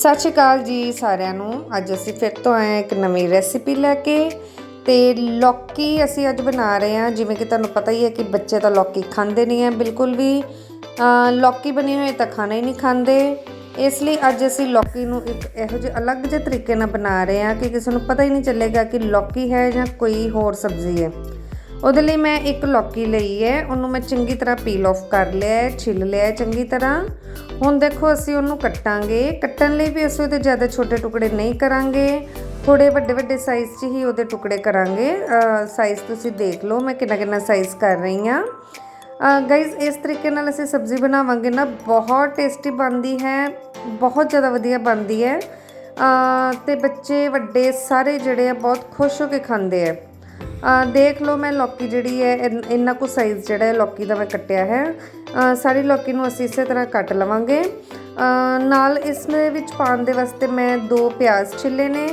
ਸਤਿ ਸ਼੍ਰੀ ਅਕਾਲ ਜੀ ਸਾਰਿਆਂ ਨੂੰ। ਅੱਜ ਅਸੀਂ ਫਿਰ ਤੋਂ ਆਏ ਹਾਂ ਇੱਕ ਨਵੀਂ ਰੈਸਿਪੀ ਲੈ ਕੇ ਤੇ ਲੌਕੀ ਅਸੀਂ ਅੱਜ ਬਣਾ ਰਹੇ ਹਾਂ। ਜਿਵੇਂ ਕਿ ਤੁਹਾਨੂੰ ਪਤਾ ਹੀ ਹੈ ਕਿ ਬੱਚੇ ਤਾਂ ਲੌਕੀ ਖਾਂਦੇ ਨਹੀਂ ਹੈ ਬਿਲਕੁਲ ਵੀ। ਲੌਕੀ ਬਣੀ ਹੋਈ ਤਾਂ ਖਾਣਾ ਹੀ ਨਹੀਂ ਖਾਂਦੇ। ਇਸ ਲਈ ਅੱਜ ਅਸੀਂ ਲੌਕੀ ਨੂੰ ਇੱਕ ਇਹੋ ਜਿਹੇ ਅਲੱਗ ਜਿਹੇ ਤਰੀਕੇ ਨਾਲ ਬਣਾ ਰਹੇ ਹਾਂ ਕਿ ਕਿਸੇ ਨੂੰ ਪਤਾ ਹੀ ਨਹੀਂ ਚੱਲੇਗਾ ਕਿ ਲੌਕੀ ਹੈ ਜਾਂ ਕੋਈ ਹੋਰ ਸਬਜ਼ੀ ਹੈ। ਉਹਦੇ ਲਈ ਮੈਂ ਇੱਕ ਲੌਕੀ ਲਈ ਹੈ ਉਹਨੂੰ ਮੈਂ ਚੰਗੀ ਤਰ੍ਹਾਂ ਪੀਲ ਆਫ ਕਰ ਲਿਆ ਛਿੱਲ ਲਿਆ ਚੰਗੀ ਤਰ੍ਹਾਂ। ਹੁਣ ਦੇਖੋ ਅਸੀਂ ਉਹਨੂੰ ਕੱਟਾਂਗੇ। ਕੱਟਣ ਲਈ ਵੀ ਅਸੀਂ ਉਹਦੇ ਜ਼ਿਆਦਾ ਛੋਟੇ ਟੁਕੜੇ ਨਹੀਂ ਕਰਾਂਗੇ। ਥੋੜੇ ਵੱਡੇ ਵੱਡੇ ਸਾਈਜ਼ 'ਚ ਹੀ ਉਹਦੇ ਟੁਕੜੇ ਕਰਾਂਗੇ। ਸਾਈਜ਼ ਤੁਸੀਂ ਦੇਖ ਲਓ ਮੈਂ ਕਿੰਨਾ ਕਿੰਨਾ ਸਾਈਜ਼ ਕਰ ਰਹੀ ਹਾਂ। ਗਾਇਜ਼ ਇਸ ਤਰੀਕੇ ਨਾਲ ਅਸੀਂ ਸਬਜ਼ੀ ਬਣਾਵਾਂਗੇ ਨਾ ਬਹੁਤ ਟੇਸਟੀ ਬਣਦੀ ਹੈ ਬਹੁਤ ਜ਼ਿਆਦਾ ਵਧੀਆ ਬਣਦੀ ਹੈ। ਅ, ਤੇ ਬੱਚੇ ਵੱਡੇ ਸਾਰੇ ਜਿਹੜੇ ਆ ਬਹੁਤ ਖੁਸ਼ ਹੋ ਕੇ ਖਾਂਦੇ ਆ ਦੇਖ ਲਓ ਮੈਂ ਲੌਕੀ ਜਿਹੜੀ ਹੈ, ਇਨ- ਇੰਨਾ ਕੁ ਸਾਈਜ਼ ਜਿਹੜਾ ਹੈ ਲੌਕੀ ਦਾ ਮੈਂ ਕੱਟਿਆ ਹੈ। ਸਾਰੀ ਲੌਕੀ ਨੂੰ ਅਸੀਂ ਇਸੇ ਤਰ੍ਹਾਂ ਕੱਟ ਲਵਾਂਗੇ। ਨਾਲ ਇਸ ਵਿੱਚ ਪਾਉਣ ਦੇ ਵਾਸਤੇ ਮੈਂ ਦੋ ਪਿਆਜ਼ ਛਿੱਲੇ ਨੇ।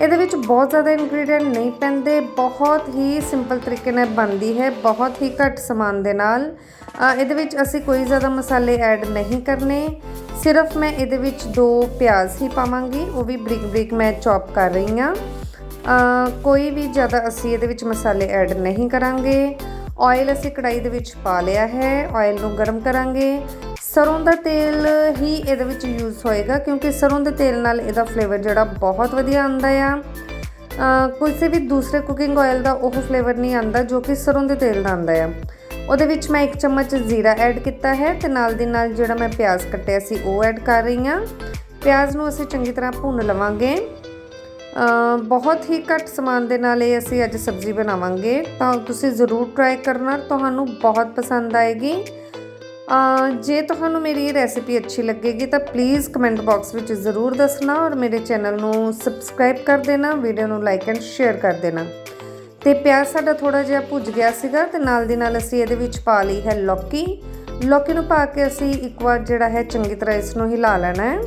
ਇਹਦੇ ਵਿੱਚ ਬਹੁਤ ਜ਼ਿਆਦਾ ਇੰਗਰੀਡੀਐਂਟ ਨਹੀਂ ਪੈਂਦੇ, ਬਹੁਤ ਹੀ ਸਿੰਪਲ ਤਰੀਕੇ ਨਾਲ ਬਣਦੀ ਹੈ, ਬਹੁਤ ਹੀ ਘੱਟ ਸਮਾਨ ਦੇ ਨਾਲ। ਇਹਦੇ ਵਿੱਚ ਅਸੀਂ ਕੋਈ ਜ਼ਿਆਦਾ ਮਸਾਲੇ ਐਡ ਨਹੀਂ ਕਰਨੇ। ਸਿਰਫ ਮੈਂ ਇਹਦੇ ਵਿੱਚ ਦੋ ਪਿਆਜ਼ ਹੀ ਪਾਵਾਂਗੀ, ਉਹ ਵੀ ਬਰੀਕ ਬਰੀਕ ਮੈਂ ਚੌਪ ਕਰ ਰਹੀ ਹਾਂ। ਕੋਈ ਵੀ ਜ਼ਿਆਦਾ ਅਸੀਂ ਇਹਦੇ ਵਿੱਚ ਮਸਾਲੇ ਐਡ ਨਹੀਂ ਕਰਾਂਗੇ। ਆਇਲ ਅਸੀਂ ਕੜਾਈ ਦੇ ਵਿੱਚ ਪਾ ਲਿਆ ਹੈ। ਆਇਲ ਨੂੰ ਗਰਮ ਕਰਾਂਗੇ। ਸਰੋਂ ਦਾ ਤੇਲ ਹੀ ਇਹਦੇ ਵਿੱਚ ਯੂਜ਼ ਹੋਏਗਾ ਕਿਉਂਕਿ ਸਰੋਂ ਦੇ ਤੇਲ ਨਾਲ ਇਹਦਾ ਫਲੇਵਰ ਜਿਹੜਾ ਬਹੁਤ ਵਧੀਆ ਆਉਂਦਾ ਆ। ਕਿਸੇ ਵੀ ਦੂਸਰੇ ਕੁਕਿੰਗ ਆਇਲ ਦਾ ਉਹ ਫਲੇਵਰ ਨਹੀਂ ਆਉਂਦਾ ਜੋ ਕਿ ਸਰੋਂ ਦੇ ਤੇਲ ਦਾ ਆਉਂਦਾ ਆ। ਉਹਦੇ ਵਿੱਚ ਮੈਂ ਇੱਕ ਚਮਚ ਜ਼ੀਰਾ ਐਡ ਕੀਤਾ ਹੈ ਤੇ ਨਾਲ ਦੀ ਨਾਲ ਜਿਹੜਾ ਮੈਂ ਪਿਆਜ਼ ਕੱਟਿਆ ਸੀ ਉਹ ਐਡ ਕਰ ਰਹੀ ਹਾਂ। ਪਿਆਜ਼ ਨੂੰ ਅਸੀਂ ਚੰਗੀ ਤਰ੍ਹਾਂ ਭੁੰਨ ਲਵਾਂਗੇ। ਬਹੁਤ ਹੀ ਘੱਟ ਸਮਾਨ ਦੇ ਨਾਲ ਇਹ ਅਸੀਂ ਅੱਜ ਸਬਜ਼ੀ ਬਣਾਵਾਂਗੇ। ਤਾਂ ਤੁਸੀਂ ਜ਼ਰੂਰ ਟਰਾਈ ਕਰਨਾ, ਤੁਹਾਨੂੰ ਬਹੁਤ ਪਸੰਦ ਆਏਗੀ। ਜੇ ਤੁਹਾਨੂੰ ਮੇਰੀ ਇਹ ਰੈਸਿਪੀ ਅੱਛੀ ਲੱਗੇਗੀ ਤਾਂ ਪਲੀਜ਼ ਕਮੈਂਟ ਬਾਕਸ ਵਿੱਚ ਜ਼ਰੂਰ ਦੱਸਣਾ ਔਰ ਮੇਰੇ ਚੈਨਲ ਨੂੰ ਸਬਸਕ੍ਰਾਈਬ ਕਰ ਦੇਣਾ ਵੀਡੀਓ ਨੂੰ ਲਾਈਕ ਐਂਡ ਸ਼ੇਅਰ ਕਰ ਦੇਣਾ। ਤੇ ਪਿਆਜ਼ ਸਾਡਾ ਥੋੜਾ ਜਿਹਾ ਭੁੱਜ ਗਿਆ ਸੀਗਾ ਤੇ ਨਾਲ ਦੀ ਨਾਲ ਅਸੀਂ ਇਹਦੇ ਵਿੱਚ ਪਾ ਲਈ ਹੈ ਲੌਕੀ। ਲੌਕੀ ਨੂੰ ਪਾ ਕੇ ਅਸੀਂ ਇੱਕ ਵਾਰ ਜਿਹੜਾ ਹੈ ਚੰਗੀ ਤਰ੍ਹਾਂ ਇਸ ਨੂੰ ਹਿਲਾ ਲੈਣਾ ਹੈ।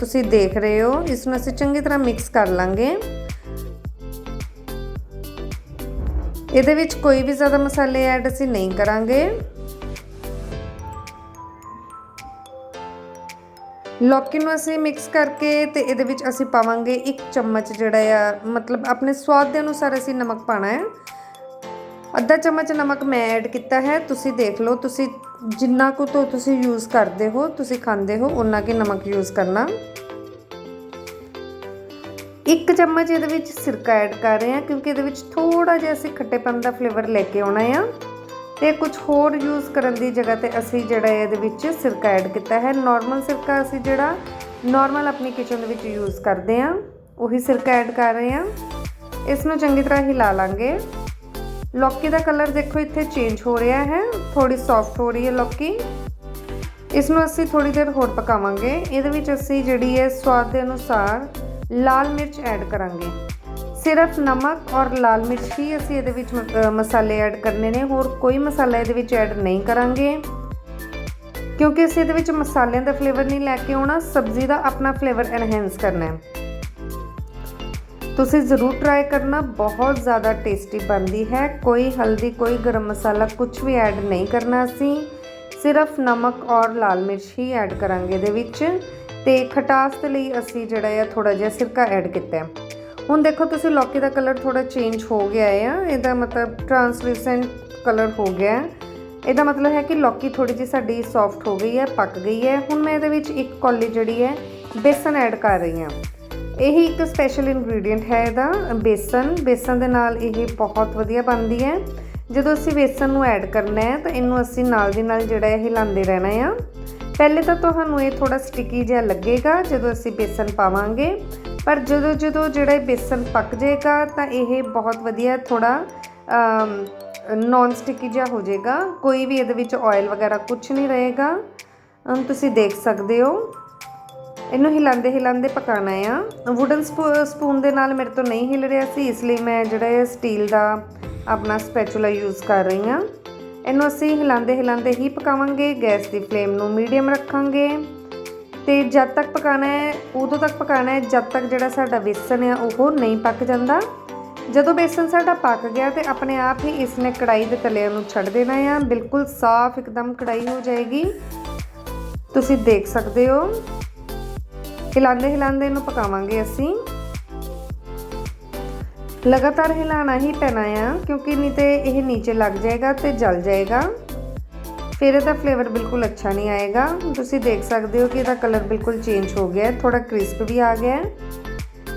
ਤੁਸੀਂ ਦੇਖ ਰਹੇ ਹੋ ਇਸ ਨੂੰ ਅਸੀਂ ਚੰਗੀ ਤਰ੍ਹਾਂ ਮਿਕਸ ਕਰ ਲਾਂਗੇ। ਇਹਦੇ ਵਿੱਚ ਕੋਈ ਵੀ ਜ਼ਿਆਦਾ ਮਸਾਲੇ ਐਡ ਅਸੀਂ ਨਹੀਂ ਕਰਾਂਗੇ। ਲੌਕੀ ਨੂੰ ਅਸੀਂ ਮਿਕਸ ਕਰਕੇ ਤੇ ਇਹਦੇ ਵਿੱਚ ਅਸੀਂ ਪਾਵਾਂਗੇ ਇੱਕ ਚਮਚ ਜਿਹੜਾ ਆ, ਮਤਲਬ ਆਪਣੇ ਸਵਾਦ ਦੇ ਅਨੁਸਾਰ ਅਸੀਂ ਨਮਕ ਪਾਣਾ ਹੈ। ਅੱਧਾ ਚਮਚ ਨਮਕ ਮੈਂ ਐਡ ਕੀਤਾ ਹੈ। ਤੁਸੀਂ ਦੇਖ ਲਓ, ਤੁਸੀਂ ਜਿੰਨਾ ਕੁ ਤੋਂ ਤੁਸੀਂ ਯੂਜ਼ ਕਰਦੇ ਹੋ, ਤੁਸੀਂ ਖਾਂਦੇ ਹੋ ਉਨਾ ਕਿ ਨਮਕ ਯੂਜ਼ ਕਰਨਾ। ਇੱਕ ਚਮਚ ਇਹਦੇ ਵਿੱਚ ਸਿਰਕਾ ਐਡ ਕਰ ਰਹੇ ਹਾਂ, ਕਿਉਂਕਿ ਇਹਦੇ ਵਿੱਚ ਥੋੜਾ ਜਿਹਾ ਅਸੀਂ ਖੱਟੇਪਨ ਦਾ ਫਲੇਵਰ ਲੈ ਕੇ ਆਉਣਾ ਆ। ਤੇ ਕੁਝ ਹੋਰ ਯੂਜ਼ ਕਰਨ ਦੀ ਜਗ੍ਹਾ ਤੇ ਅਸੀਂ ਜਿਹੜਾ ਇਹਦੇ ਵਿੱਚ ਸਿਰਕਾ ਐਡ ਕੀਤਾ ਹੈ। ਨਾਰਮਲ ਸਿਰਕਾ ਅਸੀਂ ਜਿਹੜਾ ਨਾਰਮਲ ਆਪਣੀ ਕਿਚਨ ਦੇ ਵਿੱਚ ਯੂਜ਼ ਕਰਦੇ ਹਾਂ, ਉਹੀ ਸਿਰਕਾ ਐਡ ਕਰ ਰਹੇ ਹਾਂ। ਇਸ ਨੂੰ ਚੰਗੀ ਤਰ੍ਹਾਂ ਹਿਲਾ ਲਾਂਗੇ। ਲੌਕੀ ਦਾ ਕਲਰ ਦੇਖੋ, ਇੱਥੇ ਚੇਂਜ ਹੋ ਰਿਹਾ ਹੈ। ਥੋੜੀ ਸੌਫਟ ਹੋ ਰਹੀ ਹੈ ਲੌਕੀ ਇਸ ਨੂੰ ਅਸੀਂ ਥੋੜੀ ਦੇਰ ਹੋਰ ਪਕਾਵਾਂਗੇ। ਇਹਦੇ ਵਿੱਚ ਅਸੀਂ ਜਿਹੜੀ ਹੈ, ਸਵਾਦ ਦੇ ਅਨੁਸਾਰ ਲਾਲ ਮਿਰਚ ਐਡ ਕਰਾਂਗੇ। ਸਿਰਫ ਨਮਕ ਔਰ ਲਾਲ ਮਿਰਚ ਹੀ ਅਸੀਂ ਇਹਦੇ ਵਿੱਚ ਮ- ਮਸਾਲੇ ਐਡ ਕਰਨੇ ਨੇ। ਹੋਰ ਕੋਈ ਮਸਾਲਾ ਇਹਦੇ ਵਿੱਚ ਐਡ ਨਹੀਂ ਕਰਾਂਗੇ। ਕਿਉਂਕਿ ਅਸੀਂ ਇਹਦੇ ਵਿੱਚ ਮਸਾਲਿਆਂ ਦਾ ਫਲੇਵਰ ਨਹੀਂ ਲੈ ਕੇ ਆਉਣਾ, ਸਬਜ਼ੀ ਦਾ ਆਪਣਾ ਫਲੇਵਰ ਐਨਹੈਂਸ ਕਰਨਾ ਹੈ। ਤੁਸੀਂ ਜ਼ਰੂਰ ਟਰਾਈ ਕਰਨਾ, ਬਹੁਤ ਜ਼ਿਆਦਾ ਟੇਸਟੀ ਬਣਦੀ ਹੈ। ਕੋਈ ਹਲਦੀ, ਕੋਈ ਗਰਮ ਮਸਾਲਾ ਕੁਝ ਵੀ ਐਡ ਨਹੀਂ ਕਰਨਾ ਅਸੀਂ। ਸਿਰਫ ਨਮਕ ਔਰ ਲਾਲ ਮਿਰਚ ਹੀ ਐਡ ਕਰਾਂਗੇ ਇਹਦੇ ਵਿੱਚ। ਤੇ ਖਟਾਸ ਦੇ ਲਈ ਅਸੀਂ ਜਿਹੜਾ ਹੈ ਥੋੜਾ ਜਿਹਾ ਸਿਰਕਾ ਐਡ ਕੀਤਾ ਹੈ। ਹੁਣ ਦੇਖੋ, ਤੁਸੀਂ ਲੌਕੀ ਦਾ ਕਲਰ ਥੋੜਾ ਚੇਂਜ ਹੋ ਗਿਆ ਹੈ ਇਹਦਾ ਮਤਲਬ ਟਰਾਂਸਲੂਸੈਂਟ ਕਲਰ ਹੋ ਗਿਆ। ਹੈ ਇਹਦਾ ਮਤਲਬ ਹੈ ਕਿ ਲੌਕੀ ਥੋੜੀ ਜਿਹੀ ਸਾਡੀ ਸੌਫਟ ਹੋ ਗਈ ਹੈ, ਪੱਕ ਗਈ ਹੈ। ਹੁਣ ਮੈਂ ਇਹਦੇ ਵਿੱਚ ਇੱਕ ਕੌਲੀ ਜਿਹੜੀ ਹੈ, ਬੇਸਨ ਐਡ ਕਰ ਰਹੀ ਹਾਂ। ਇਹ ਇੱਕ ਸਪੈਸ਼ਲ ਇਨਗਰੀਡੀਅੰਟ ਹੈ ਇਹਦਾ, ਬੇਸਨ। ਬੇਸਨ ਦੇ ਨਾਲ ਇਹ ਬਹੁਤ ਵਧੀਆ ਬਣਦੀ ਹੈ। ਜਦੋਂ ਅਸੀਂ ਬੇਸਨ ਨੂੰ ਐਡ ਕਰਨਾ ਹੈ, ਤਾਂ ਇਹਨੂੰ ਅਸੀਂ ਨਾਲ ਦੀ ਨਾਲ ਜਿਹੜਾ ਇਹ ਹਿਲਾਉਂਦੇ ਰਹਿਣਾ ਆ। ਪਹਿਲੇ ਤਾਂ ਤੁਹਾਨੂੰ ਇਹ ਥੋੜਾ ਸਟਿੱਕੀ ਜਿਹਾ ਲੱਗੇਗਾ ਜਦੋਂ ਅਸੀਂ ਬੇਸਨ ਪਾਵਾਂਗੇ। ਪਰ ਜਦੋਂ ਜਦੋਂ ਜਿਹੜਾ ਇਹ ਬੇਸਨ ਪੱਕ ਜਾਏਗਾ, ਤਾਂ ਇਹ ਬਹੁਤ ਵਧੀਆ ਥੋੜਾ ਨੌਨ ਸਟਿਕੀ ਜਿਹਾ ਹੋ ਜਾਏਗਾ। ਕੋਈ ਵੀ ਇਹਦੇ ਵਿੱਚ ਆਇਲ ਵਗੈਰਾ ਕੁਝ ਨਹੀਂ ਰਹੇਗਾ। ਤੁਸੀਂ ਦੇਖ ਸਕਦੇ ਹੋ। ਇਹਨੂੰ ਹਿਲਾਉਂਦੇ ਹਿਲਾਉਂਦੇ ਪਕਾਣਾ ਆ। ਵੁਡਨ ਸਪੂਨ ਦੇ ਨਾਲ ਮੇਰੇ ਤੋਂ ਨਹੀਂ ਹਿਲ ਰਿਹਾ ਸੀ, ਇਸ ਲਈ ਮੈਂ ਜਿਹੜਾ ਇਹ ਸਟੀਲ ਦਾ ਆਪਣਾ ਸਪੈਚੂਲਾ ਯੂਜ਼ ਕਰ ਰਹੀ ਹਾਂ। ਇਹਨੂੰ ਅਸੀਂ ਹਿਲਾਉਂਦੇ ਹਿਲਾਉਂਦੇ ਹੀ ਪਕਾਵਾਂਗੇ, ਗੈਸ ਦੀ ਫਲੇਮ ਨੂੰ ਮੀਡੀਅਮ ਰੱਖਾਂਗੇ। ਤੇ ਜਦ ਤੱਕ ਪਕਾਣਾ ਹੈ, ਉਦੋਂ ਤੱਕ ਪਕਾਣਾ ਹੈ, ਜਦ ਤੱਕ ਜਿਹੜਾ ਸਾਡਾ ਬੇਸਨ ਆ, ਉਹ ਨਹੀਂ ਪੱਕ ਜਾਂਦਾ। ਜਦੋਂ ਬੇਸਨ ਸਾਡਾ ਪੱਕ ਗਿਆ ਤੇ ਆਪਣੇ ਆਪ ਹੀ ਇਸ ਨੇ ਕੜਾਈ ਦੇ ਤਲਿਆਂ ਨੂੰ ਛੱਡ ਦੇਣਾ ਆ। ਬਿਲਕੁਲ ਸਾਫ਼ ਇੱਕਦਮ ਕੜਾਈ ਹੋ ਜਾਏਗੀ। ਤੁਸੀਂ ਦੇਖ ਸਕਦੇ ਹੋ। ਹਿਲਾਉਂਦੇ ਹਿਲਾਉਂਦੇ ਇਹਨੂੰ ਪਕਾਵਾਂਗੇ ਅਸੀਂ। ਲਗਾਤਾਰ ਹਿਲਾਣਾ ਹੀ ਪੈਣਾ ਆ, ਕਿਉਂਕਿ ਨਹੀਂ ਤੇ ਇਹ ਨੀਚੇ ਲੱਗ ਜਾਏਗਾ ਤੇ ਜਲ ਜਾਏਗਾ। ਫਿਰ ਇਹਦਾ ਫਲੇਵਰ ਬਿਲਕੁਲ ਅੱਛਾ ਨਹੀਂ ਆਏਗਾ। ਤੁਸੀਂ ਦੇਖ ਸਕਦੇ ਹੋ ਕਿ ਇਹਦਾ ਕਲਰ ਬਿਲਕੁਲ ਚੇਂਜ ਹੋ ਗਿਆ ਹੈ ਥੋੜਾ ਕ੍ਰਿਸਪ ਵੀ ਆ ਗਿਆ। ਹੈ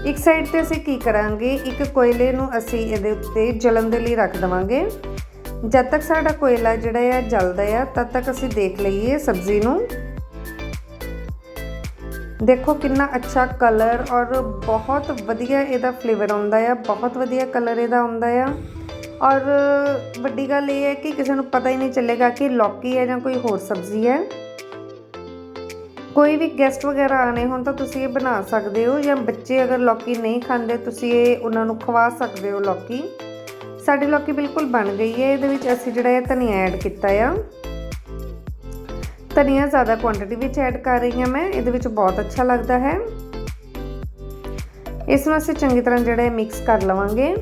ਇੱਕ ਸਾਈਡ ਤੇ ਅਸੀਂ ਕੀ ਕਰਾਂਗੇ, ਇੱਕ ਕੋਇਲੇ ਨੂੰ ਅਸੀਂ ਇਹਦੇ ਉੱਤੇ ਜਲਣ ਦੇ ਲਈ ਰੱਖ ਦਵਾਂਗੇ। ਜਦ ਤੱਕ ਸਾਡਾ ਕੋਇਲਾ ਜਿਹੜਾ ਹੈ ਜਲਦਾ ਹੈ ਤਦ ਤੱਕ ਅਸੀਂ ਦੇਖ ਲਈਏ ਸਬਜ਼ੀ ਨੂੰ। ਦੇਖੋ ਕਿੰਨਾ ਅੱਛਾ ਕਲਰ ਔਰ ਬਹੁਤ ਵਧੀਆ ਇਹਦਾ ਫਲੇਵਰ ਆਉਂਦਾ ਆ, ਬਹੁਤ ਵਧੀਆ ਕਲਰ ਇਹਦਾ ਆਉਂਦਾ ਆ। ਔਰ ਵੱਡੀ ਗੱਲ ਇਹ ਹੈ ਕਿ ਕਿਸੇ ਨੂੰ ਪਤਾ ਹੀ ਨਹੀਂ ਚੱਲੇਗਾ ਕਿ ਲੌਕੀ ਹੈ ਜਾਂ ਕੋਈ ਹੋਰ ਸਬਜ਼ੀ ਹੈ। ਕੋਈ ਵੀ ਗੈਸਟ ਵਗੈਰਾ ਆਣੇ ਹੋਣ ਤਾਂ ਤੁਸੀਂ ਇਹ ਬਣਾ ਸਕਦੇ ਹੋ ਜਾਂ ਬੱਚੇ ਅਗਰ ਲੌਕੀ ਨਹੀਂ ਖਾਂਦੇ ਤੁਸੀਂ ਇਹ ਉਹਨਾਂ ਨੂੰ ਖਵਾ ਸਕਦੇ ਹੋ ਲੌਕੀ ਸਾਡੀ ਲੌਕੀ ਬਿਲਕੁਲ ਬਣ ਗਈ ਹੈ, ਇਹਦੇ ਵਿੱਚ ਅਸੀਂ ਜਿਹੜਾ ਇਹ ਧਨੀਆ ਐਡ ਕੀਤਾ ਆ। ਧਨੀਆ ਜ਼ਿਆਦਾ ਕੁਆਂਟੀਟੀ ਵਿੱਚ ਐਡ ਕਰ ਰਹੀ ਹਾਂ ਮੈਂ, ਇਹਦੇ ਵਿੱਚ ਬਹੁਤ ਅੱਛਾ ਲੱਗਦਾ ਹੈ। ਇਸ ਨੂੰ ਅਸੀਂ ਚੰਗੀ ਤਰ੍ਹਾਂ ਜਿਹੜਾ ਮਿਕਸ ਕਰ ਲਵਾਂਗੇ।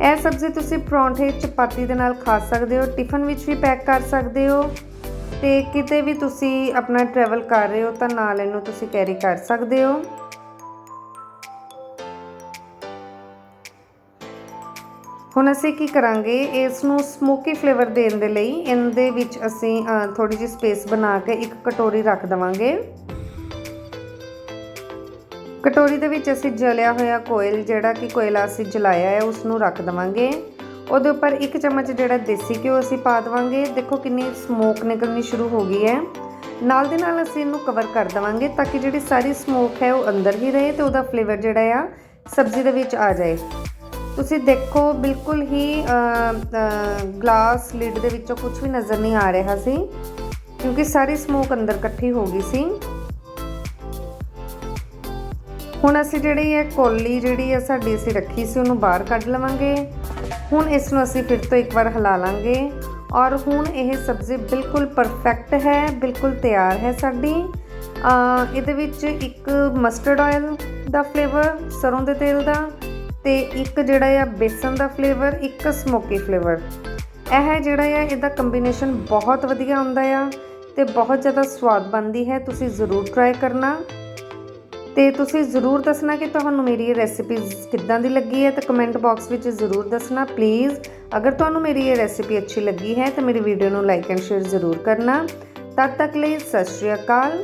ਇਹ ਸਬਜ਼ੀ ਤੁਸੀਂ ਪਰੌਂਠੇ, ਚਪਾਤੀ ਦੇ ਨਾਲ ਖਾ ਸਕਦੇ ਹੋ ਟਿਫਨ ਵਿੱਚ ਵੀ ਪੈਕ ਕਰ ਸਕਦੇ ਹੋ। ਤੇ ਕਿਤੇ ਵੀ ਤੁਸੀਂ ਆਪਣਾ ਟਰੈਵਲ ਕਰ ਰਹੇ ਹੋ ਤਾਂ ਨਾਲ ਇਹਨੂੰ ਤੁਸੀਂ ਕੈਰੀ ਕਰ ਸਕਦੇ ਹੋ। ਹੁਣ ਅਸੀਂ ਕੀ ਕਰਾਂਗੇ ਇਸ ਨੂੰ ਸਮੋਕੀ ਫਲੇਵਰ ਦੇਣ ਦੇ ਲਈ ਇਹਦੇ ਵਿੱਚ ਅਸੀਂ ਥੋੜੀ ਜਿਹੀ ਸਪੇਸ ਬਣਾ ਕੇ ਇੱਕ ਕਟੋਰੀ ਰੱਖ ਦਵਾਂਗੇ। ਕਟੋਰੀ ਦੇ ਵਿੱਚ ਅਸੀਂ ਜਲਿਆ ਹੋਇਆ ਕੋਇਲ, ਜਿਹੜਾ ਕਿ ਕੋਇਲਾ ਅਸੀਂ ਜਲਾਇਆ ਹੈ ਉਸ ਨੂੰ ਰੱਖ ਦਵਾਂਗੇ। ਉਹਦੇ ਉੱਪਰ ਇੱਕ ਚਮਚ ਜਿਹੜਾ ਦੇਸੀ ਘਿਓ ਅਸੀਂ ਪਾ ਦਵਾਂਗੇ। ਦੇਖੋ ਕਿੰਨੀ ਸਮੋਕ ਨਿਕਲਣੀ ਸ਼ੁਰੂ ਹੋ ਗਈ ਹੈ। ਨਾਲ ਦੇ ਨਾਲ ਅਸੀਂ ਇਹਨੂੰ ਕਵਰ ਕਰ ਦਵਾਂਗੇ ਤਾਂ ਕਿ ਜਿਹੜੀ ਸਾਰੀ ਸਮੋਕ ਹੈ ਉਹ ਅੰਦਰ ਹੀ ਰਹੇ ਤੇ ਉਹਦਾ ਫਲੇਵਰ ਜਿਹੜਾ ਆ, ਸਬਜ਼ੀ ਦੇ ਵਿੱਚ ਆ ਜਾਏ। ਤੁਸੀਂ ਦੇਖੋ, ਬਿਲਕੁਲ ਹੀ ਗਲਾਸ ਲਿਡ ਦੇ ਵਿੱਚੋਂ ਕੁਝ ਵੀ ਨਜ਼ਰ ਨਹੀਂ ਆ ਰਿਹਾ ਸੀ, ਕਿਉਂਕਿ ਸਾਰੀ ਸਮੋਕ ਅੰਦਰ ਇਕੱਠੀ ਹੋ ਗਈ ਸੀ। ਹੁਣ ਅਸੀਂ ਜਿਹੜੀ ਹੈ ਕੋਲੀ ਜਿਹੜੀ ਹੈ ਸਾਡੀ ਅਸੀਂ ਰੱਖੀ ਸੀ, ਉਹਨੂੰ ਬਾਹਰ ਕੱਢ ਲਵਾਂਗੇ। ਹੁਣ ਇਸ ਨੂੰ ਅਸੀਂ ਫਿਰ ਤੋਂ ਇੱਕ ਵਾਰ ਹਿਲਾ ਲਾਂਗੇ। ਔਰ ਹੁਣ ਇਹ ਸਬਜ਼ੀ ਬਿਲਕੁਲ ਪਰਫੈਕਟ ਹੈ, ਬਿਲਕੁਲ ਤਿਆਰ ਹੈ ਸਾਡੀ। ਇਹਦੇ ਵਿੱਚ ਇੱਕ ਮਸਟਰਡ ਆਇਲ ਦਾ ਫਲੇਵਰ ਸਰੋਂ ਦੇ ਤੇਲ ਦਾ ਤੇ ਇੱਕ ਜਿਹੜਾ ਆ ਬੇਸਨ ਦਾ ਫਲੇਵਰ ਇੱਕ ਸਮੋਕੀ ਫਲੇਵਰ ਇਹ ਜਿਹੜਾ ਆ, ਇਹਦਾ ਕੰਬੀਨੇਸ਼ਨ ਬਹੁਤ ਵਧੀਆ ਹੁੰਦਾ ਆ ਤੇ ਬਹੁਤ ਜ਼ਿਆਦਾ ਸਵਾਦ ਬਣਦੀ ਹੈ। ਤੁਸੀਂ ਜ਼ਰੂਰ ਟਰਾਈ ਕਰਨਾ। ਤੇ ਤੁਸੀਂ ਜ਼ਰੂਰ ਦੱਸਣਾ ਕਿ ਤੁਹਾਨੂੰ ਮੇਰੀ ਇਹ ਰੈਸਿਪੀ ਕਿੱਦਾਂ ਦੀ ਲੱਗੀ ਹੈ ਤਾਂ ਕਮੈਂਟ ਬਾਕਸ ਵਿੱਚ ਜ਼ਰੂਰ ਦੱਸਣਾ। ਪਲੀਜ਼ ਅਗਰ ਤੁਹਾਨੂੰ ਮੇਰੀ ਇਹ ਰੈਸਿਪੀ ਅੱਛੀ ਲੱਗੀ ਹੈ ਤਾਂ ਮੇਰੀ ਵੀਡੀਓ ਨੂੰ ਲਾਈਕ ਐਂਡ ਸ਼ੇਅਰ ਜ਼ਰੂਰ ਕਰਨਾ। ਤਦ ਤੱਕ ਲਈ ਸਤਿ ਸ਼੍ਰੀ ਅਕਾਲ।